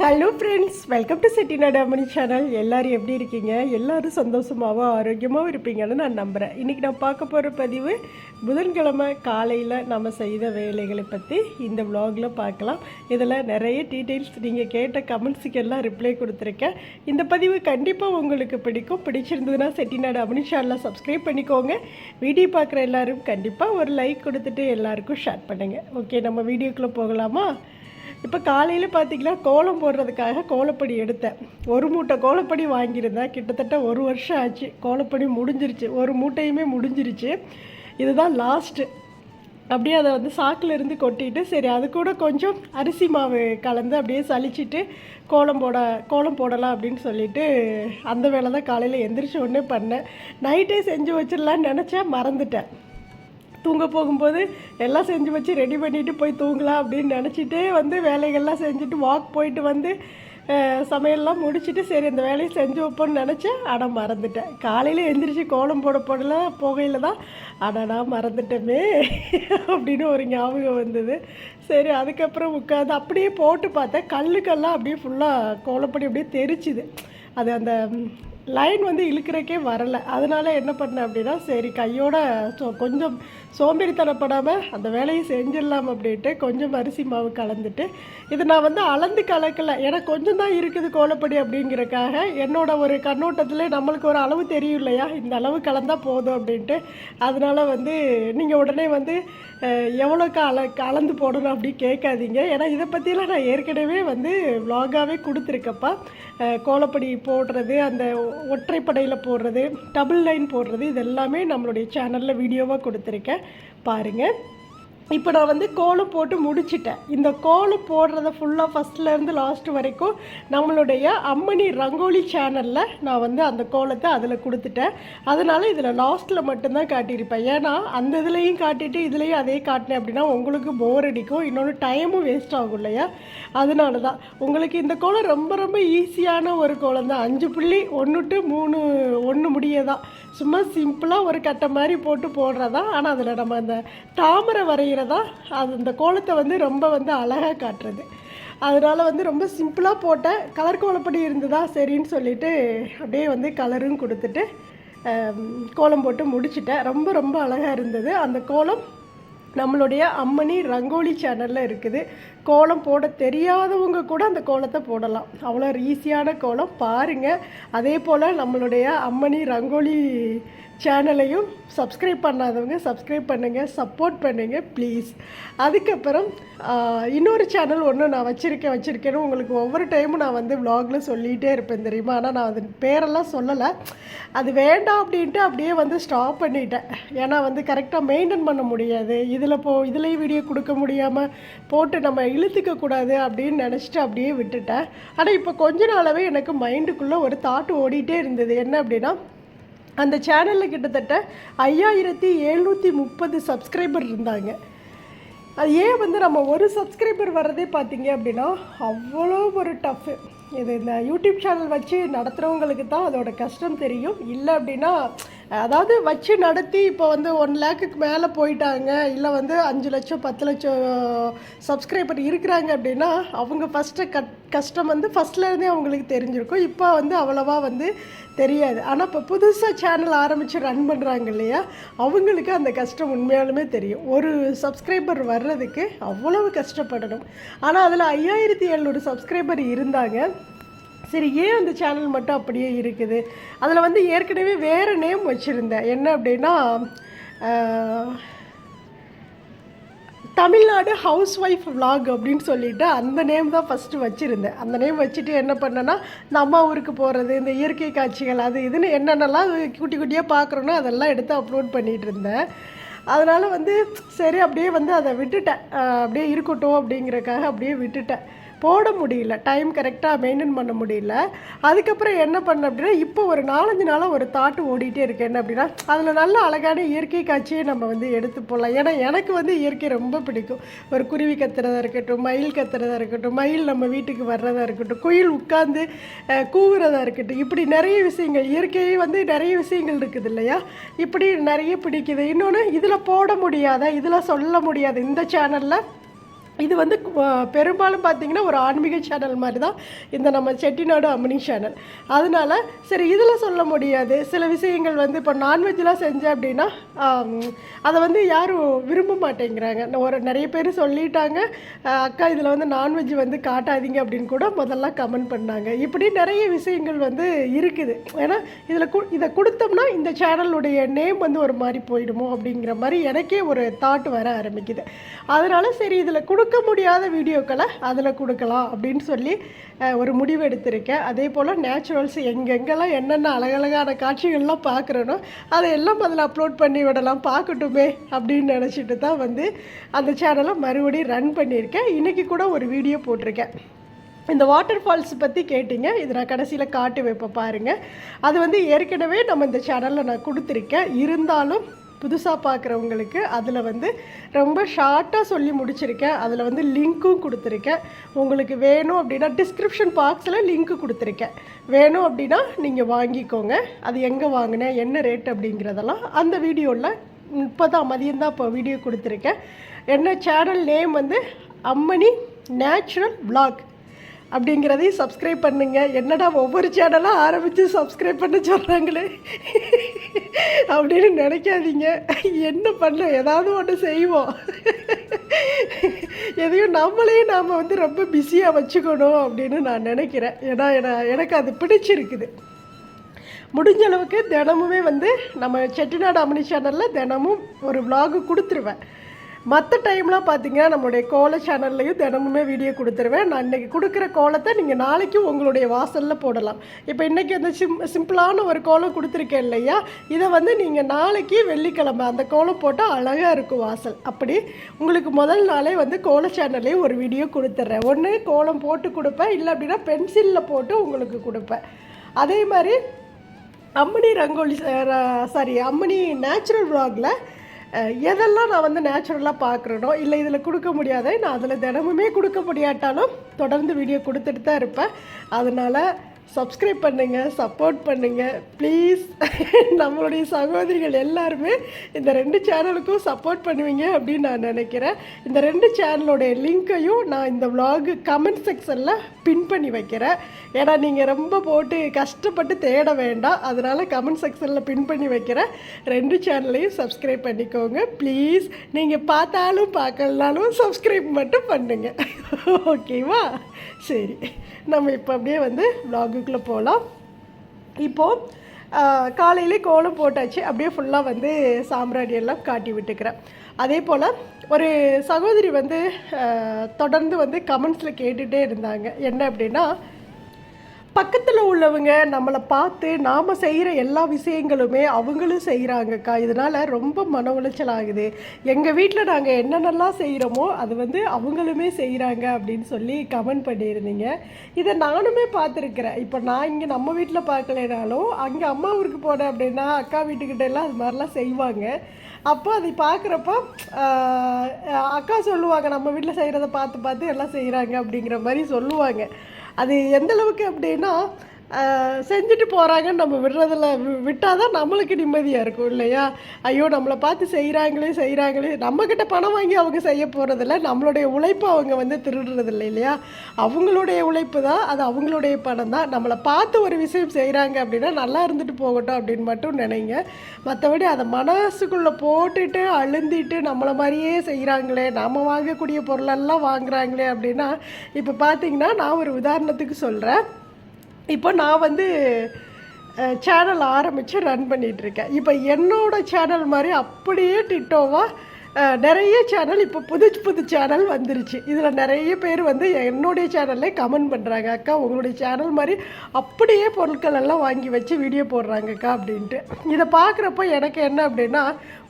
Hello friends welcome to Chettinad Ammani channel எல்லோரும் எப்படி இருக்கீங்க? எல்லோரும் சந்தோஷமாகவும் ஆரோக்கியமாகவும் இருப்பீங்கன்னு நான் நம்புகிறேன் இன்றைக்கி நான் பார்க்க போகிற பதிவு புதன்கிழமை காலையில் நம்ம செய்த வேலைகளை பற்றி இந்த விலாகில் பார்க்கலாம். இதில் நிறைய டீட்டெயில்ஸ் நீங்கள் கேட்ட கமெண்ட்ஸுக்கு எல்லாம் ரிப்ளை கொடுத்துருக்கேன். இந்த பதிவு கண்டிப்பாக உங்களுக்கு பிடிக்கும். பிடிச்சிருந்ததுன்னா செட்டிநாடு அம்மணி சேனலை சப்ஸ்கிரைப் பண்ணிக்கோங்க. வீடியோ பார்க்குற எல்லோரும் கண்டிப்பாக ஒரு லைக் கொடுத்துட்டு எல்லாருக்கும் ஷேர் பண்ணுங்கள் ஓகே நம்ம வீடியோக்குள்ளே போகலாமா? இப்போ காலையில் பார்த்தீங்கன்னா கோலம் போடுறதுக்காக கோலப்படி எடுத்தேன். ஒரு மூட்டை கோலப்படி வாங்கியிருந்தேன். கிட்டத்தட்ட ஒரு வருஷம் ஆச்சு. கோலப்படி முடிஞ்சிருச்சு. ஒரு மூட்டையுமே முடிஞ்சிருச்சு. இதுதான் லாஸ்ட்டு அப்படியே அதை வந்து சாக்கில் இருந்து கொட்டிட்டு சரி அது கூட கொஞ்சம் அரிசி மாவு கலந்து அப்படியே சலிச்சிட்டு கோலம் போட கோலம் போடலாம் அப்படின்னு சொல்லிட்டு அந்த வேலை தான் காலையில் எந்திரிச்ச உடனே பண்ணேன். நைட்டே செஞ்சு வச்சிடலான்னு நினச்சேன். மறந்துட்டேன். தூங்க போகும்போது எல்லாம் செஞ்சு வச்சு ரெடி பண்ணிவிட்டு போய் தூங்கலாம் அப்படின்னு நினச்சிட்டே வந்து வேலைகள்லாம் செஞ்சுட்டு வாக் போயிட்டு வந்து சமையல்லாம் முடிச்சுட்டு சரி இந்த வேலையை செஞ்சு வைப்போம்னு நினச்சேன் ஆனால் மறந்துட்டேன். காலையில் எழுந்திரிச்சு கோலம் போட போடல போகையில் தான் அடடா மறந்துட்டோமே அப்படின்னு ஒரு ஞாபகம் வந்தது. சரி அதுக்கப்புறம் உட்காந்து அப்படியே போட்டு பார்த்தேன். கல்லுக்கெல்லாம் அப்படியே ஃபுல்லாக கோலப்படி அப்படியே தெரிச்சுது. அது அந்த லைன் வந்து இழுக்கிறக்கே வரலை. அதனால என்ன பண்ணேன் அப்படின்னா சரி கையோட சோ கொஞ்சம் சோம்பேறித்தனப்படாமல் அந்த வேலையை செஞ்சிடலாம் அப்படின்ட்டு கொஞ்சம் அரிசி மாவு கலந்துட்டு இது நான் வந்து அளந்து கலக்கலை. ஏன்னா கொஞ்சம் தான் இருக்குது கோலப்படி அப்படிங்கிறக்காக. என்னோட ஒரு கண்ணோட்டத்தில் நம்மளுக்கு ஒரு அளவு தெரியும் இல்லையா? இந்த அளவு கலந்தால் போதும் அப்படின்ட்டு. அதனால் வந்து நீங்கள் உடனே வந்து எவ்வளோக்கு அள கலந்து போடணும் அப்படி கேட்காதீங்க. ஏன்னா இதை பற்றிலாம் நான் ஏற்கனவே வந்து vlog-ஆவே கொடுத்துருக்கப்பா. கோலப்படி போடுறது அந்த ஒற்றைப்படையில் போடுறது டபுள் லைன் போடுறது இது எல்லாமே நம்மளுடைய சேனலில் வீடியோவாக கொடுத்துருக்கேன். பாருங்கள் இப்போ நான் வந்து கோலம் போட்டு முடிச்சிட்டேன். இந்த கோலம் போடுறத ஃபுல்லாக ஃபஸ்ட்லேருந்து லாஸ்ட் வரைக்கும் நம்மளுடைய அம்மணி ரங்கோலி சேனலில் நான் வந்து அந்த கோலத்தை அதில் கொடுத்துட்டேன். அதனால் இதில் லாஸ்ட்டில் மட்டும்தான் காட்டியிருப்பேன். ஏன்னா அந்த இதுலேயும் காட்டிட்டு இதுலேயும் அதே காட்டினேன் அப்படின்னா உங்களுக்கு போர் அடிக்கும். இன்னொன்று டைமும் வேஸ்ட் ஆகும் இல்லையா? அதனால தான் உங்களுக்கு இந்த கோலம் ரொம்ப ரொம்ப ஈஸியான ஒரு கோலம் தான் அஞ்சு புள்ளி ஒன்று டு மூணு ஒன்று முடியதான். சும்மா சிம்பிளாக ஒரு கட்டை மாதிரி போட்டு போடுறதா? ஆனால் அதில் நம்ம அந்த தாமரை வரைகிறதா அது அந்த கோலத்தை வந்து ரொம்ப வந்து அழகாக காட்டுறது. அதனால் வந்து ரொம்ப சிம்பிளாக போட்டேன் கலர் கோலப்படி இருந்ததா? சரின்னு சொல்லிட்டு அப்படியே வந்து கலரும் கொடுத்துட்டு கோலம் போட்டு முடிச்சிட்டேன். ரொம்ப ரொம்ப அழகாக இருந்தது. அந்த கோலம் நம்மளுடைய அம்மணி ரங்கோலி சேனலில் இருக்குது. கோலம் போட தெரியாதவங்க கூட அந்த கோலத்தை போடலாம். அவ்வளோ ஈஸியான கோலம். பாருங்கள் அதே போல் நம்மளுடைய அம்மணி ரங்கோலி சேனலையும் சப்ஸ்கிரைப் பண்ணாதவங்க சப்ஸ்கிரைப் பண்ணுங்கள் சப்போர்ட் பண்ணுங்கள் ப்ளீஸ் அதுக்கப்புறம் இன்னொரு சேனல் ஒன்று நான் வச்சுருக்கேன் வச்சுருக்கேன்னு உங்களுக்கு ஒவ்வொரு டைமும் நான் வந்து vlogல சொல்லிகிட்டே இருப்பேன் தெரியுமா? ஆனால் நான் அது பேரெல்லாம் சொல்லலை. அது வேண்டாம் அப்படின்ட்டு அப்படியே வந்து ஸ்டாப் பண்ணிட்டேன். ஏன்னா வந்து கரெக்டாக மெயின்டைன் பண்ண முடியாது. இதில் போ இதுலேயும் வீடியோ கொடுக்க முடியாமல் போட்டு நம்ம இழுத்துக்க கூடாது அப்படின்னு நினச்சிட்டு அப்படியே விட்டுட்டேன். ஆனால் இப்போ கொஞ்ச நாளாகவே எனக்கு மைண்டுக்குள்ளே ஒரு தாட் ஓடிட்டே இருந்தது. என்ன அப்படின்னா அந்த சேனலில் கிட்டத்தட்ட ஐயாயிரத்தி எழுநூற்றி முப்பது சப்ஸ்கிரைபர் இருந்தாங்க. அது ஏன் வந்து நம்ம ஒரு சப்ஸ்கிரைபர் வர்றதே பார்த்தீங்க அப்படின்னா அவ்வளோ ஒரு டஃப்பு இது இந்த யூடியூப் சேனல் வச்சு நடத்துகிறவங்களுக்கு தான் அதோட கஷ்டம் தெரியும். இல்லை அப்படின்னா அதாவது வச்சு நடத்தி இப்போ வந்து ஒன் லேக்குக்கு மேலே போயிட்டாங்க. இல்லை வந்து அஞ்சு லட்சம் பத்து லட்சம் சப்ஸ்கிரைபர் இருக்கிறாங்க அப்படின்னா அவங்க ஃபஸ்ட்டு கட் கஷ்டம் வந்து ஃபஸ்ட்லேருந்தே அவங்களுக்கு தெரிஞ்சிருக்கும். இப்போ வந்து அவ்வளோவா வந்து தெரியாது. ஆனால் இப்போ புதுசாக சேனல் ஆரம்பித்து ரன் பண்ணுறாங்க இல்லையா? அவங்களுக்கு அந்த கஷ்டம் உண்மையாலுமே தெரியும். ஒரு சப்ஸ்கிரைபர் வர்றதுக்கு அவ்வளவு கஷ்டப்படணும். ஆனால் அதில் ஐயாயிரத்தி எழுநூறு சப்ஸ்கிரைபர் இருந்தாங்க. சரி ஏன் அந்த சேனல் மட்டும் அப்படியே இருக்குது? அதில் வந்து ஏற்கனவே வேறு நேம் வச்சுருந்தேன். என்ன அப்படின்னா தமிழ்நாடு ஹவுஸ் ஒய்ஃப் விலாக் அப்படின்னு சொல்லிட்டு அந்த நேம் தான் ஃபஸ்ட்டு வச்சுருந்தேன். அந்த நேம் வச்சுட்டு என்ன பண்ணேன்னா இந்த அம்மா ஊருக்கு போகிறது இந்த இயற்கை காட்சிகள் அது இதுன்னு என்னென்னலாம் குட்டி குட்டியாக பார்க்குறோன்னோ அதெல்லாம் எடுத்து அப்லோட் பண்ணிகிட்டு இருந்தேன். அதனால் வந்து சரி அப்படியே வந்து அதை விட்டுட்டேன். அப்படியே இருக்கட்டும் அப்படிங்கிறக்காக அப்படியே விட்டுட்டேன். போட முடியல. டைம் கரெக்டாக மெயின்டைன் பண்ண முடியல. அதுக்கப்புறம் என்ன பண்ண அப்படின்னா இப்போ ஒரு நாலஞ்சு நாளாக ஒரு தாட்டு ஓடிட்டே இருக்கு. என்ன அப்படின்னா அதில் நல்ல அழகான இயற்கை காட்சியை நம்ம வந்து எடுத்து போடலாம். ஏன்னா எனக்கு வந்து இயற்கை ரொம்ப பிடிக்கும். ஒரு குருவி கத்துறதா இருக்கட்டும் மயில் கத்துறதா இருக்கட்டும் மயில் நம்ம வீட்டுக்கு வர்றதா இருக்கட்டும் குயில் உட்காந்து கூவுறதா இருக்கட்டும். இப்படி நிறைய விஷயங்கள் இயற்கையை வந்து நிறைய விஷயங்கள் இருக்குது இல்லையா? இப்படி நிறைய பிடிக்குது. இன்னொன்று இதில் போட முடியாத? இதில் சொல்ல முடியாது. இந்த சேனலில் இது வந்து பெரும்பாலும் பார்த்தீங்கன்னா ஒரு ஆன்மீக சேனல் மாதிரி தான் இந்த நம்ம செட்டிநாடு அம்மனி சேனல் அதனால சரி இதில் சொல்ல முடியாது. சில விஷயங்கள் வந்து இப்போ நான்வெஜ்லாம் செஞ்சேன் அப்படின்னா அதை வந்து யாரும் விரும்ப மாட்டேங்கிறாங்க. ஒரு நிறைய பேர் சொல்லிட்டாங்க அக்கா இதில் வந்து நான்வெஜ் வந்து காட்டாதீங்க அப்படின்னு கூட முதல்ல கமெண்ட் பண்ணாங்க. இப்படி நிறைய விஷயங்கள் வந்து இருக்குது. ஏன்னா இதில் கு இதை கொடுத்தோம்னா இந்த சேனலுடைய நேம் வந்து ஒரு மாதிரி போயிடுமோ அப்படிங்கிற மாதிரி எனக்கே ஒரு தாட் வர ஆரம்பிக்குது. அதனால் சரி இதில் கொடுக்க முடியாத வீடியோக்களை அதில் கொடுக்கலாம் அப்படின்னு சொல்லி ஒரு முடிவு எடுத்திருக்கேன். அதே போல் நேச்சுரல்ஸ் எங்கெங்கெல்லாம் என்னென்ன அழகழகான காட்சிகள்லாம் பார்க்குறேனோ அதையெல்லாம் அதில் அப்லோட் பண்ணி விடலாம் பார்க்கட்டுமே அப்படின்னு நினச்சிட்டு தான் வந்து அந்த சேனலை மறுபடியும் ரன் பண்ணியிருக்கேன். இன்றைக்கி கூட ஒரு வீடியோ போட்டிருக்கேன். இந்த வாட்டர் ஃபால்ஸ் பற்றி கேட்டிங்க இது நான் கடைசியில் காட்டி வைப்பேன் பாருங்கள் அது வந்து ஏற்கனவே நம்ம இந்த சேனலில் நான் கொடுத்துருக்கேன். இருந்தாலும் புதுசாக பார்க்குறவங்களுக்கு அதில் வந்து ரொம்ப ஷார்ட்டாக சொல்லி முடிச்சிருக்கேன். அதில் வந்து லிங்க்கும் கொடுத்துருக்கேன். உங்களுக்கு வேணும் அப்படின்னா டிஸ்கிரிப்ஷன் பாக்ஸில் லிங்க்கு கொடுத்துருக்கேன். வேணும் அப்படின்னா நீங்கள் வாங்கிக்கோங்க. அது எங்கே வாங்கினேன் என்ன ரேட் அப்படிங்கிறதெல்லாம் அந்த வீடியோவில் இப்போ தான் மதியம்தான் இப்போ வீடியோ கொடுத்துருக்கேன். என்ன சேனல் நேம் வந்து அம்மணி நேச்சுரல் விளாக் அப்படிங்கிறதையும் சப்ஸ்கிரைப் பண்ணுங்க. என்னடா ஒவ்வொரு சேனலாக ஆரம்பித்து சப்ஸ்கிரைப் பண்ண சொல்கிறாங்களே அப்படின்னு நினைக்காதீங்க. என்ன பண்ண ஏதாவது ஒன்று செய்வோம். எதையும் நம்மளே நாம் வந்து ரொம்ப பிஸியாக வச்சுக்கணும் அப்படின்னு நான் நினைக்கிறேன். ஏன்னா எனக்கு அது பிடிச்சிருக்குது. முடிஞ்ச அளவுக்கு தினமுமே வந்து நம்ம செட்டிநாடு அமினி சேனலில் தினமும் ஒரு விலாகு கொடுத்துருவேன். மற்ற டைம்லாம் பார்த்தீங்கன்னா நம்மளுடைய கோல சேனல்லையும் தினமுமே வீடியோ கொடுத்துருவேன். நான் இன்றைக்கி கொடுக்குற கோலத்தை நீங்கள் நாளைக்கும் உங்களுடைய வாசலில் போடலாம். இப்போ இன்றைக்கி அந்த சிம் சிம்பிளான ஒரு கோலம் கொடுத்துருக்கேன் இல்லையா? இதை வந்து நீங்கள் நாளைக்கு வெள்ளிக்கிழமை அந்த கோலம் போட்டால் அழகாக இருக்கும் வாசல். அப்படி உங்களுக்கு முதல் நாளே வந்து கோல சேனல்லையும் ஒரு வீடியோ கொடுத்துட்றேன் ஒன்று கோலம் போட்டு கொடுப்பேன். இல்லை அப்படின்னா பென்சிலில் போட்டு உங்களுக்கு கொடுப்பேன். அதே மாதிரி அம்மணி ரங்கோலி சாரி அம்மணி நேச்சுரல் vlogல எதெல்லாம் நான் வந்து நேச்சுரலாக பார்க்குறேனோ இல்லை இதில் கொடுக்க முடியாத நான் அதில் தினமுமே கொடுக்க முடியாட்டாலும் தொடர்ந்து வீடியோ கொடுத்துட்டு தான் இருப்பேன். அதனால் சப்ஸ்கிரைப் பண்ணுங்கள் சப்போர்ட் பண்ணுங்கள் ப்ளீஸ் நம்மளுடைய சகோதரிகள் எல்லாருமே இந்த ரெண்டு சேனலுக்கும் சப்போர்ட் பண்ணுவீங்க அப்படின்னு நான் நினைக்கிறேன். இந்த ரெண்டு சேனலோடைய லிங்க்கையும் நான் இந்த விலாகு கமெண்ட் செக்ஷனில் பின் பண்ணி வைக்கிறேன். ஏன்னா நீங்கள் ரொம்ப போட்டு கஷ்டப்பட்டு தேட வேண்டாம். அதனால் கமெண்ட் செக்ஷனில் பின் பண்ணி வைக்கிறேன். ரெண்டு சேனலையும் சப்ஸ்கிரைப் பண்ணிக்கோங்க. ப்ளீஸ் நீங்கள் பார்த்தாலும் பார்க்கலனாலும் சப்ஸ்கிரைப் மட்டும் பண்ணுங்கள் ஓகேவா சரி நம்ம இப்போ அப்படியே வந்து vlog-க்குள்ள போகலாம் இப்போது காலையிலே கோலம் போட்டாச்சு. அப்படியே ஃபுல்லாக வந்து சாம்ராணியெல்லாம் எல்லாம் காட்டி விட்டுக்கிறேன். அதே போல் ஒரு சகோதரி வந்து தொடர்ந்து வந்து கமெண்ட்ஸில் கேட்டுகிட்டே இருந்தாங்க. என்ன அப்படின்னா பக்கத்தில் உள்ளவங்க நம்மளை பார்த்து நாம் செய்கிற எல்லா விஷயங்களுமே அவங்களும் செய்கிறாங்கக்கா இதனால் ரொம்ப மன உளைச்சல் ஆகுது. எங்கள் வீட்டில் நாங்கள் என்னென்னலாம் செய்கிறோமோ அது வந்து அவங்களுமே செய்கிறாங்க அப்படின்னு சொல்லி கமெண்ட் பண்ணியிருந்தீங்க. இதை நானுமே பார்த்துருக்குறேன். இப்போ நான் இங்கே நம்ம வீட்டில் பார்க்கலைனாலும் அங்கே அம்மா ஊருக்கு போனேன் அப்படின்னா அக்கா வீட்டுக்கிட்ட எல்லாம் அது மாதிரிலாம் செய்வாங்க. அப்போ அதை பார்க்குறப்ப அக்கா சொல்லுவாங்க நம்ம வீட்டில் செய்கிறத பார்த்து பார்த்து எல்லாம் செய்கிறாங்க அப்படிங்கிற மாதிரி சொல்லுவாங்க. அது எந்த அளவுக்கு அப்படின்னா செஞ்சுட்டு போகிறாங்கன்னு நம்ம விடுறதில்ல வி- விட்டாதான் நம்மளுக்கு நிம்மதியாக இருக்கும் இல்லையா? ஐயோ நம்மளை பார்த்து செய்கிறாங்களே செய்கிறாங்களே நம்மக்கிட்ட பணம் வாங்கி அவங்க செய்ய போகிறதில்ல நம்மளுடைய உழைப்பை அவங்க வந்து திருடுறதில்ல இல்லையா? அவங்களுடைய உழைப்பு தான் அது அவங்களுடைய பணம் தான். நம்மளை பார்த்து ஒரு விஷயம் செய்கிறாங்க அப்படின்னா நல்லா இருந்துட்டு போகட்டும் அப்படின்னு மட்டும் நினைங்க. மற்றபடி அதை மனசுக்குள்ளே போட்டுட்டு அழுந்திட்டு நம்மளை மாதிரியே செய்கிறாங்களே நம்ம வாங்கக்கூடிய பொருளெல்லாம் வாங்குறாங்களே அப்படின்னா இப்போ பார்த்தீங்கன்னா நான் ஒரு உதாரணத்துக்கு சொல்கிறேன் இப்போ நான் வந்து சேனல் ஆரம்பித்து ரன் பண்ணிகிட்ருக்கேன் இப்போ என்னோட சேனல் மாதிரி அப்படியே டிட்டோவாக நிறைய சேனல் இப்போ புது புது சேனல் வந்துருச்சு. இதில் நிறைய பேர் வந்து என்னுடைய சேனல்லே கமெண்ட் பண்ணுறாங்க அக்கா உங்களுடைய சேனல் மாதிரி அப்படியே பொருட்கள் எல்லாம் வாங்கி வச்சு வீடியோ போடுறாங்கக்கா அப்படின்ட்டு. இதை பார்க்குறப்போ எனக்கு என்ன அப்படின்னா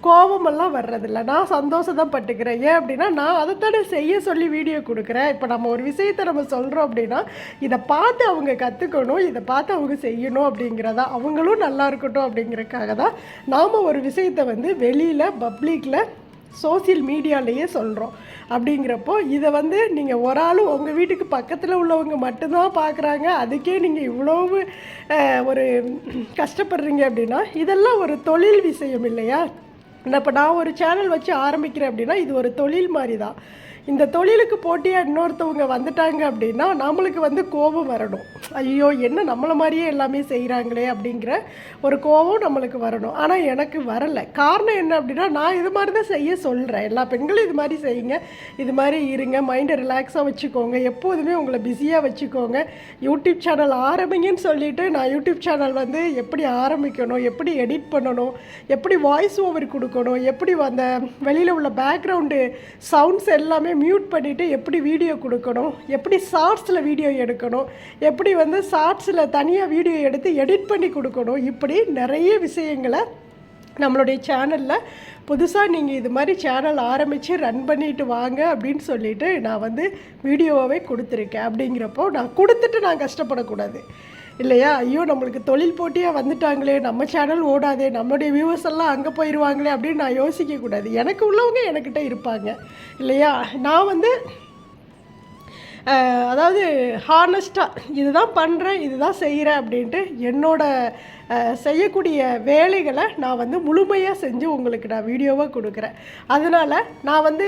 கோபமெல்லாம் வர்றதில்ல. நான் சந்தோஷம் தான் பட்டுக்கிறேன். ஏன் அப்படின்னா நான் அதைத்தானே செய்ய சொல்லி வீடியோ கொடுக்குறேன். இப்போ நம்ம ஒரு விஷயத்தை நம்ம சொல்கிறோம் அப்படின்னா இதை பார்த்து அவங்க கற்றுக்கணும் இதை பார்த்து அவங்க செய்யணும் அப்படிங்கிறதா அவங்களும் நல்லா இருக்கட்டும் அப்படிங்கிறதுக்காக தான் நாம் ஒரு விஷயத்தை வந்து வெளியில் பப்ளிக்கில் சோசியல் மீடியாலேயே சொல்கிறோம் அப்படிங்கிறப்போ இதை வந்து நீங்கள் ஒரு ஆள் உங்கள் வீட்டுக்கு பக்கத்தில் உள்ளவங்க மட்டும்தான் பார்க்குறாங்க அதுக்கே நீங்கள் இவ்வளவு ஒரு கஷ்டப்படுறீங்க அப்படின்னா இதெல்லாம் ஒரு தொழில் விஷயம் இல்லையா? இப்போ நான் ஒரு சேனல் வச்சு ஆரம்பிக்கிறேன் அப்படின்னா இது ஒரு தொழில் மாதிரி தான் இந்த தொழிலுக்கு போட்டியாக இன்னொருத்தவங்க வந்துட்டாங்க அப்படின்னா நம்மளுக்கு வந்து கோபம் வரணும். ஐயோ என்ன நம்மளை மாதிரியே எல்லாமே செய்கிறாங்களே அப்படிங்கிற ஒரு கோபம் நம்மளுக்கு வரணும். ஆனால் எனக்கு வரலை. காரணம் என்ன அப்படின்னா நான் இது மாதிரி தான் செய்ய சொல்கிறேன் எல்லா பெண்களும் இது மாதிரி செய்யுங்க. இது மாதிரி இருங்க. மைண்டை ரிலாக்ஸாக வச்சுக்கோங்க. எப்போதுமே உங்களை பிஸியாக வச்சுக்கோங்க. யூடியூப் சேனல் ஆரம்பிங்கன்னு சொல்லிட்டு நான் யூடியூப் சேனல் வந்து எப்படி ஆரம்பிக்கணும் எப்படி எடிட் பண்ணணும் எப்படி வாய்ஸ் ஓவர் கொடுக்கணும் எப்படி அந்த வெளியில் உள்ள பேக்ரவுண்டு சவுண்ட்ஸ் எல்லாமே மியூட் பண்ணிவிட்டு எப்படி வீடியோ கொடுக்கணும் எப்படி ஷார்ட்ஸில் வீடியோ எடுக்கணும் எப்படி வந்து ஷார்ட்ஸில் தனியாக வீடியோ எடுத்து எடிட் பண்ணி கொடுக்கணும் இப்படி நிறைய விஷயங்களை நம்மளுடைய சேனலில் புதுசாக நீங்கள் இது மாதிரி சேனல் ஆரம்பித்து ரன் பண்ணிட்டு வாங்க அப்படின்னு சொல்லிவிட்டு நான் வந்து வீடியோவாகவே கொடுத்துருக்கேன். அப்படிங்கிறப்போ நான் கொடுத்துட்டு நான் கஷ்டப்படக்கூடாது. இல்லையா? ஐயோ நம்மளுக்கு தொழில் போட்டியாக வந்துட்டாங்களே நம்ம சேனல் ஓடாதே நம்மளுடைய வியூவர்ஸ் எல்லாம் அங்கே போயிடுவாங்களே அப்படின்னு நான் யோசிக்கக்கூடாது எனக்கு உள்ளவங்க என்கிட்ட இருப்பாங்க இல்லையா? நான் வந்து அதாவது ஹானஸ்ட்டாக இதுதான் பண்ணுறேன் இதுதான் செய்கிறேன் அப்படின்ட்டு என்னோட செய்யக்கூடிய வேலைகளை நான் வந்து முழுமையாக செஞ்சு உங்களுக்கு நான் வீடியோவாக கொடுக்குறேன். அதனால் நான் வந்து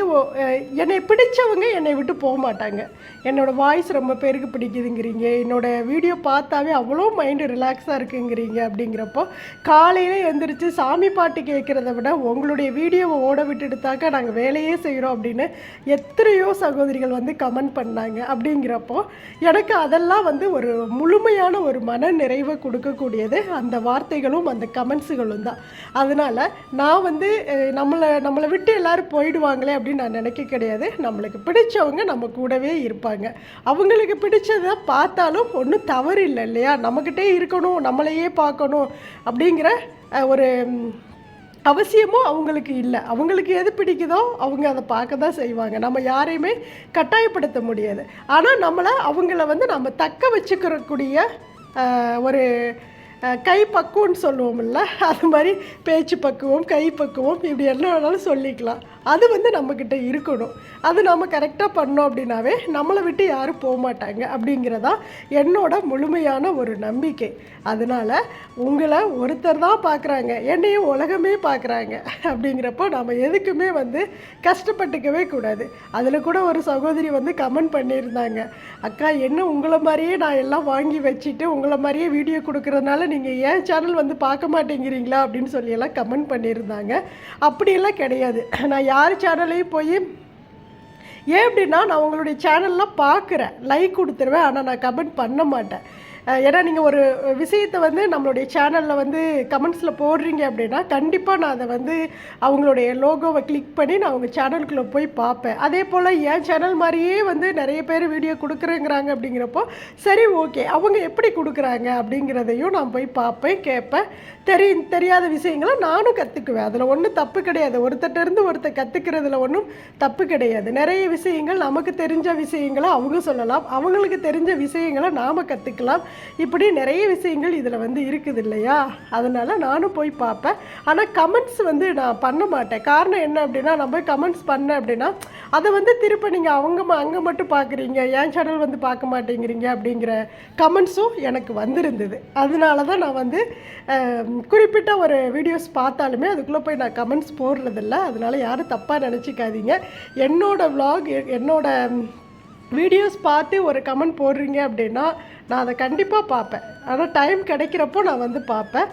என்னை பிடிச்சவங்க என்னை விட்டு போக மாட்டாங்க. என்னோட வாய்ஸ் ரொம்ப பேருக்கு பிடிக்குதுங்கிறீங்க. என்னோட வீடியோ பார்த்தாவே அவ்வளோ மைண்டு ரிலாக்ஸாக இருக்குங்கிறீங்க அப்படிங்கிறப்போ காலையில் எழுந்திரிச்சு சாமி பாட்டு கேட்குறத விட உங்களுடைய வீடியோவை ஓட விட்டுடுத்தாக்க நாங்கள் வேலையே செய்கிறோம் அப்படின்னு எத்தனையோ சகோதரிகள் வந்து கமெண்ட் பண்ணாங்க. அப்படிங்கிறப்போ எனக்கு அதெல்லாம் வந்து ஒரு முழுமையான ஒரு மன நிறைவை கொடுக்கக்கூடியது அந்த அந்த வார்த்தைகளும் அந்த கமெண்ட்ஸுகளும் தான். அதனால் நான் வந்து நம்மளை நம்மளை விட்டு எல்லோரும் போயிடுவாங்களே அப்படின்னு நான் நினைக்க கிடையாது. நம்மளுக்கு பிடிச்சவங்க நம்ம கூடவே இருப்பாங்க. அவங்களுக்கு பிடிச்சதை பார்த்தாலும் ஒன்றும் தவறு இல்லை இல்லையா? நம்மக்கிட்டே இருக்கணும் நம்மளையே பார்க்கணும் அப்படிங்கிற ஒரு அவசியமும் அவங்களுக்கு இல்லை. அவங்களுக்கு எது பிடிக்குதோ அவங்க அதை பார்க்க தான் செய்வாங்க. நம்ம யாரையுமே கட்டாயப்படுத்த முடியாது. ஆனால் நம்மளை அவங்கள வந்து நம்ம தக்க வச்சுக்கிறக்கூடிய ஒரு கை பக்குவம்னு சொல்லுவோம்ல அது மாதிரி பேச்சு பக்குவம் கை பக்குவம் இப்படி என்ன வேணாலும் சொல்லிக்கலாம். அது வந்து நம்மக்கிட்ட இருக்கணும். அது நம்ம கரெக்டாக பண்ணோம் அப்படின்னாவே நம்மளை விட்டு யாரும் போக மாட்டாங்க அப்படிங்கிறதா என்னோட முழுமையான ஒரு நம்பிக்கை. அதனால் உங்களை ஒருத்தர் தான் பார்க்குறாங்க என்னையும் உலகமே பார்க்குறாங்க அப்படிங்கிறப்போ நம்ம எதுக்குமே வந்து கஷ்டப்பட்டுக்கவே கூடாது. அதில் கூட ஒரு சகோதரி வந்து கமெண்ட் பண்ணியிருந்தாங்க அக்கா என்ன உங்களை மாதிரியே நான் எல்லாம் வாங்கி வச்சுட்டு உங்களை மாதிரியே வீடியோ கொடுக்குறதுனால நீங்கள் ஏன் சேனல் வந்து பார்க்க மாட்டேங்கிறீங்களா? அப்படின்னு சொல்லி எல்லாம் கமெண்ட் பண்ணியிருந்தாங்க. அப்படியெல்லாம் கிடையாது. நான் யார் சேனல்லையும் போய் ஏன் அப்படின்னா நான் உங்களுடைய சேனல்லாம் பார்க்குறேன். லைக் கொடுத்துருவேன் ஆனால் நான் கமெண்ட் பண்ண மாட்டேன். ஏன்னா நீங்கள் ஒரு விஷயத்தை வந்து நம்மளுடைய சேனலில் வந்து கமெண்ட்ஸில் போடுறீங்க அப்படின்னா கண்டிப்பாக நான் அதை வந்து அவங்களுடைய லோகோவை கிளிக் பண்ணி நான் அவங்க சேனலுக்குள்ளே போய் பார்ப்பேன். அதே போல் என் சேனல் மாதிரியே வந்து நிறைய பேர் வீடியோ கொடுக்குறேங்கிறாங்க அப்படிங்கிறப்போ சரி ஓகே அவங்க எப்படி கொடுக்குறாங்க அப்படிங்கிறதையும் நான் போய் பார்ப்பேன் கேட்பேன். தெரி தெரியாத விஷயங்களை நானும் கற்றுக்குவேன் அதில் ஒன்றும் தப்பு கிடையாது. ஒருத்தர்ட்ட இருந்து ஒருத்தர் கற்றுக்கிறதுல ஒன்றும் தப்பு கிடையாது. நிறைய விஷயங்கள் நமக்கு தெரிஞ்ச விஷயங்களை அவங்க சொல்லலாம். அவங்களுக்கு தெரிஞ்ச விஷயங்களை நாம் கற்றுக்கலாம் இப்படி நிறைய விஷயங்கள் இதில் வந்து இருக்குது இல்லையா? அதனால் நானும் போய் பார்ப்பேன். ஆனால் கமெண்ட்ஸ் வந்து நான் பண்ண மாட்டேன். காரணம் என்ன அப்படின்னா நான் போய் கமெண்ட்ஸ் பண்ணேன் அப்படின்னா அதை வந்து திருப்ப நீங்கள் அவங்க அங்கே மட்டும் பார்க்குறீங்க. என் சேனல் வந்து பார்க்க மாட்டேங்கிறீங்க அப்படிங்கிற கமெண்ட்ஸும் எனக்கு வந்திருந்தது. அதனால தான் நான் வந்து குறிப்பிட்ட ஒரு வீடியோஸ் பார்த்தாலுமே அதுக்குள்ளே போய் நான் கமெண்ட்ஸ் போடுறதில்ல. அதனால் யாரும் தப்பாக நினச்சிக்காதீங்க. என்னோடய வ்ளாக் என்னோடய வீடியோஸ் பார்த்து ஒரு கமெண்ட் போடுறீங்க அப்படின்னா நான் அதை கண்டிப்பாக பார்ப்பேன். ஆனால் டைம் கிடைக்கிறப்போ நான் வந்து பார்ப்பேன்.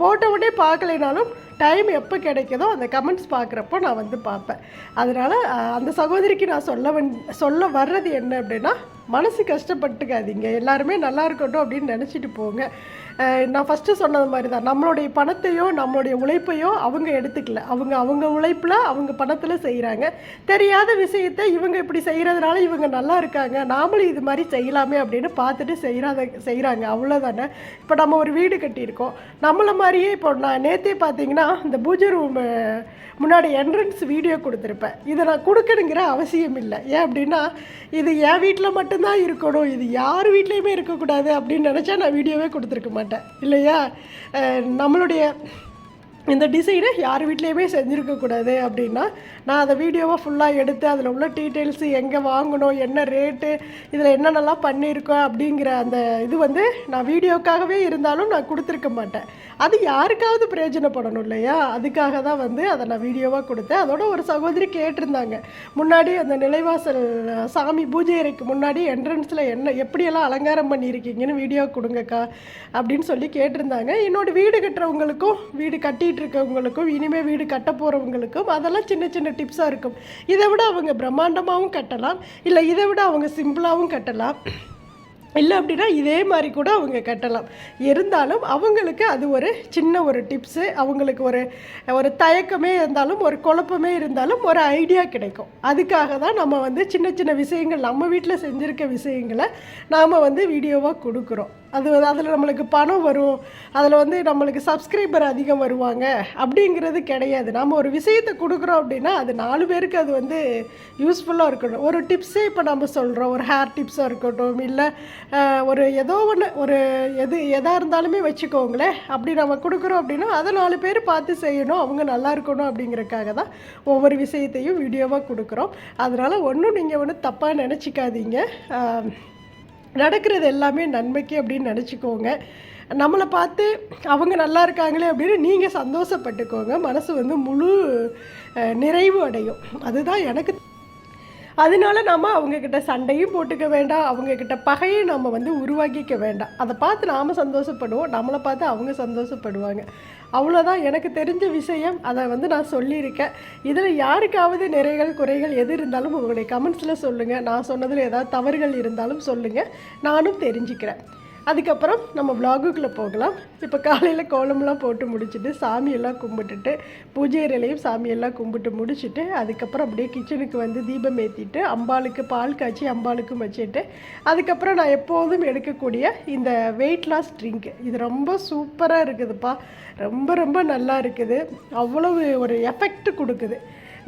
போட்ட உடனே பார்க்கலைனாலும் டைம் எப்போ கிடைக்குதோ அந்த கமெண்ட்ஸ் பார்க்குறப்போ நான் வந்து பார்ப்பேன். அதனால் அந்த சகோதரிக்கு நான் சொல்ல வந் சொல்ல வர்றது என்ன அப்படின்னா மனசு கஷ்டப்பட்டுக்காதீங்க. எல்லாருமே நல்லா இருக்கட்டும் அப்படின்னு நினச்சிட்டு போங்க. நான் ஃபஸ்ட்டு சொன்னது மாதிரி தான் நம்மளுடைய பணத்தையோ நம்மளுடைய உழைப்பையோ அவங்க எடுத்துக்கல. அவங்க அவங்க உழைப்பில் அவங்க பணத்தில் செய்கிறாங்க தெரியாத விஷயத்தை இவங்க இப்படி செய்கிறதுனால இவங்க நல்லா இருக்காங்க. நாமளும் இது மாதிரி செய்யலாமே அப்படின்னு பார்த்துட்டு செய்கிறாத செய்கிறாங்க அவ்வளோதானே இப்போ நம்ம ஒரு வீடு கட்டியிருக்கோம். நம்மளை மாதிரியே இப்போ நான் நேற்றே பார்த்தீங்கன்னா இந்த பூஜை ரூம் முன்னாடி என்ட்ரன்ஸ் வீடியோ கொடுத்துருப்பேன். இதை நான் கொடுக்கணுங்கிற அவசியம் இல்லை. ஏன் அப்படின்னா இது என் வீட்டில் மட்டும்தான் இருக்கணும். இது யார் வீட்லேயுமே இருக்கக்கூடாது அப்படின்னு நினச்சா நான் வீடியோவே கொடுத்துருக்க மாட்டேன். இல்லையா? நம்மளுடைய இந்த டிசைனை யார் வீட்லேயுமே செஞ்சுருக்கக்கூடாது அப்படின்னா நான் அதை வீடியோவாக ஃபுல்லாக எடுத்து அதில் உள்ள டீட்டெயில்ஸு எங்கே வாங்கணும் என்ன ரேட்டு இதில் என்னென்னலாம் பண்ணியிருக்கோம் அப்படிங்கிற அந்த இது வந்து நான் வீடியோக்காகவே இருந்தாலும் நான் கொடுத்துருக்க மாட்டேன். அது யாருக்காவது பிரயோஜனப்படணும் இல்லையா? அதுக்காக தான் வந்து அதை நான் வீடியோவாக கொடுத்தேன். அதோட ஒரு சகோதரி கேட்டிருந்தாங்க. முன்னாடி அந்த நிலைவாசல் சாமி பூஜை அறைக்கு முன்னாடி என்ட்ரன்ஸில் என்ன எப்படியெல்லாம் அலங்காரம் பண்ணியிருக்கீங்கன்னு வீடியோ கொடுங்கக்கா அப்படின்னு சொல்லி கேட்டிருந்தாங்க. என்னோட வீடு கட்டுறவங்களுக்கும் வீடு கட்டிட்டு இருக்கவங்களுக்கும் இனிமேல் வீடு கட்ட போகிறவங்களுக்கும் அதெல்லாம் சின்ன சின்ன டிப்ஸாக இருக்கும். இதை விட அவங்க பிரம்மாண்டமாகவும் கட்டலாம். இல்லை இதை விட அவங்க சிம்பிளாகவும் கட்டலாம். இல்லை அப்படின்னா இதே மாதிரி கூட அவங்க கட்டலாம். இருந்தாலும் அவங்களுக்கு அது ஒரு சின்ன ஒரு டிப்ஸு அவங்களுக்கு ஒரு ஒரு தயக்கமே இருந்தாலும் ஒரு குழப்பமே இருந்தாலும் ஒரு ஐடியா கிடைக்கும். அதுக்காக தான் நம்ம வந்து சின்ன சின்ன விஷயங்கள் நம்ம வீட்டில் செஞ்சுருக்க விஷயங்களை நாம் வந்து வீடியோவாக கொடுக்குறோம். அது வந்து அதில் நம்மளுக்கு பணம் வரும். அதில் வந்து நம்மளுக்கு சப்ஸ்கிரைபர் அதிகம் வருவாங்க. அப்படிங்கிறது கிடையாது. நம்ம ஒரு விஷயத்தை கொடுக்குறோம் அப்படின்னா அது நாலு பேருக்கு அது வந்து யூஸ்ஃபுல்லாக இருக்கணும். ஒரு டிப்ஸே இப்போ நம்ம சொல்கிறோம் ஒரு ஹேர் டிப்ஸாக இருக்கட்டும் இல்லை ஒரு ஏதோ ஒன்று ஒரு எது எதாக இருந்தாலுமே வச்சுக்கோங்களேன். அப்படி நம்ம கொடுக்குறோம் அப்படின்னா அதை நாலு பேர் பார்த்து செய்யணும். அவங்க நல்லா இருக்கணும் அப்படிங்கிறக்காக தான் ஒவ்வொரு விஷயத்தையும் வீடியோவாக கொடுக்குறோம். அதனால் ஒன்றும் நீங்கள் ஒன்றும் தப்பாக நினச்சிக்காதீங்க. நடக்கிறது எல்லாமே நன்மைக்கு அப்படின்னு நினச்சிக்கோங்க. நம்மளை பார்த்து அவங்க நல்லா இருக்காங்களே அப்படின்னு நீங்கள் சந்தோஷப்பட்டுக்கோங்க. மனசு வந்து முழு நிறைவு அடையும். அதுதான் எனக்கு அதனால நம்ம அவங்கக்கிட்ட சண்டையும் போட்டுக்க வேண்டாம். அவங்கக்கிட்ட பகையை நம்ம வந்து உருவாக்கிக்க வேண்டாம். அதை பார்த்து நாம் சந்தோஷப்படுவோம். நம்மளை பார்த்து அவங்க சந்தோஷப்படுவாங்க. அவ்வளோதான் எனக்கு தெரிஞ்ச விஷயம். அதை வந்து நான் சொல்லியிருக்கேன். இதில் யாருக்காவது நிறைகள் குறைகள் எது இருந்தாலும் உங்களுடைய கமெண்ட்ஸில் சொல்லுங்கள் நான் சொன்னதில் ஏதாவது தவறுகள் இருந்தாலும் சொல்லுங்கள் நானும் தெரிஞ்சுக்கிறேன். அதுக்கப்புறம் நம்ம விலாகுக்குள்ளே போகலாம். இப்போ காலையில் கோலம்லாம் போட்டு முடிச்சுட்டு சாமியெல்லாம் கும்பிட்டுட்டு பூஜை சாமியெல்லாம் கும்பிட்டு முடிச்சுட்டு அதுக்கப்புறம் அப்படியே கிச்சனுக்கு வந்து தீபம் ஏற்றிட்டு அம்பாளுக்கு பால் காய்ச்சி அம்பாளுக்கும் வச்சுட்டு அதுக்கப்புறம் நான் எப்போதும் எடுக்கக்கூடிய இந்த வெயிட் லாஸ் ட்ரிங்க் இது ரொம்ப சூப்பராக இருக்குதுப்பா. ரொம்ப ரொம்ப நல்லா இருக்குது. அவ்வளவு ஒரு எஃபெக்ட் கொடுக்குது.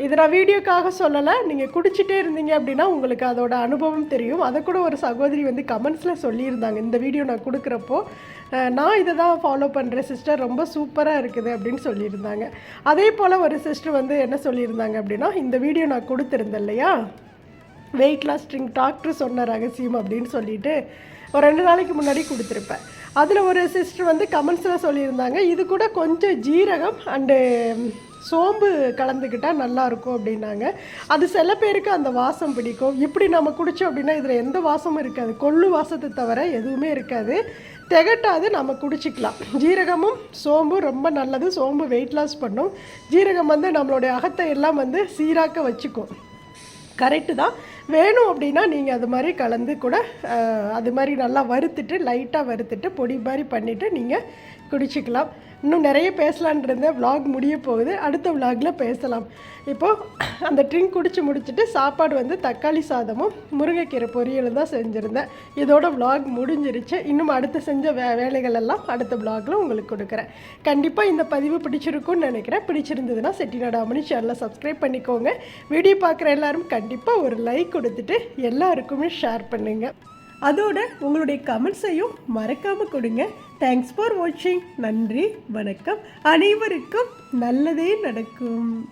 இது நான் வீடியோக்காக சொல்லலை. நீங்கள் குடிச்சிட்டே இருந்தீங்க அப்படின்னா உங்களுக்கு அதோட அனுபவம் தெரியும். அதை கூட ஒரு சகோதரி வந்து கமெண்ட்ஸில் சொல்லியிருந்தாங்க. இந்த வீடியோ நான் கொடுக்குறப்போ நான் இதை தான் ஃபாலோ பண்ணுறேன் சிஸ்டர் ரொம்ப சூப்பராக இருக்குது அப்படின்னு சொல்லியிருந்தாங்க. அதே போல் ஒரு சிஸ்டர் வந்து என்ன சொல்லியிருந்தாங்க அப்படின்னா இந்த வீடியோ நான் கொடுத்துருந்தேன் இல்லையா? வெயிட் லாஸ் ட்ரிங்க் டாக்டர் சொன்ன ரகசியம் அப்படின்னு சொல்லிட்டு ஒரு ரெண்டு நாளைக்கு முன்னாடி கொடுத்துருப்பேன். அதில் ஒரு சிஸ்டர் வந்து கமெண்ட்ஸில் சொல்லியிருந்தாங்க. இது கூட கொஞ்சம் ஜீரகம் அண்டு சோம்பு கலந்துக்கிட்டால் நல்லாயிருக்கும் அப்படின்னாங்க. அது சில பேருக்கு அந்த வாசம் பிடிக்கும். இப்படி நம்ம குடித்தோம் அப்படின்னா இதில் எந்த வாசமும் இருக்காது. கொள்ளு வாசத்தை தவிர எதுவுமே இருக்காது. திகட்டாது நம்ம குடிச்சிக்கலாம். ஜீரகமும் சோம்பும் ரொம்ப நல்லது. சோம்பு வெயிட் லாஸ் பண்ணும். ஜீரகம் வந்து நம்மளுடைய அகத்தை எல்லாம் வந்து சீராக்க வச்சுக்கும். கரெக்டு தான். வேணும் அப்படின்னா நீங்கள் அது மாதிரி கலந்து கூட அது மாதிரி நல்லா வறுத்துட்டு லைட்டாக வறுத்துட்டு பொடி மாதிரி பண்ணிவிட்டு நீங்கள் குடிச்சிக்கலாம். இன்னும் நிறைய பேசலான் இருந்தேன். Vlog முடிய போகுது. அடுத்த விலாகில் பேசலாம். இப்போது அந்த ட்ரிங்க் குடித்து முடிச்சுட்டு சாப்பாடு வந்து தக்காளி சாதமும் முருங்கைக்கீரை பொரியலும் தான் செஞ்சுருந்தேன். இதோட விலாக் முடிஞ்சிருச்சு. இன்னும் அடுத்து செஞ்ச வே வேலைகள் எல்லாம் அடுத்த விலாகில் உங்களுக்கு கொடுக்குறேன். கண்டிப்பாக இந்த பதிவு பிடிச்சிருக்கும்னு நினைக்கிறேன். பிடிச்சிருந்ததுன்னா செட்டிநாடு அமணி சேனலை சப்ஸ்கிரைப் பண்ணிக்கோங்க. வீடியோ பார்க்குற எல்லாரும் கண்டிப்பாக ஒரு லைக் கொடுத்துட்டு எல்லாருக்குமே ஷேர் பண்ணுங்கள் அதோட உங்களுடைய கமெண்ட்ஸையும் மறக்காமல் கொடுங்க. தேங்க்ஸ் ஃபார் வாட்சிங் நன்றி வணக்கம். அனைவருக்கும் நல்லதே நடக்கும்.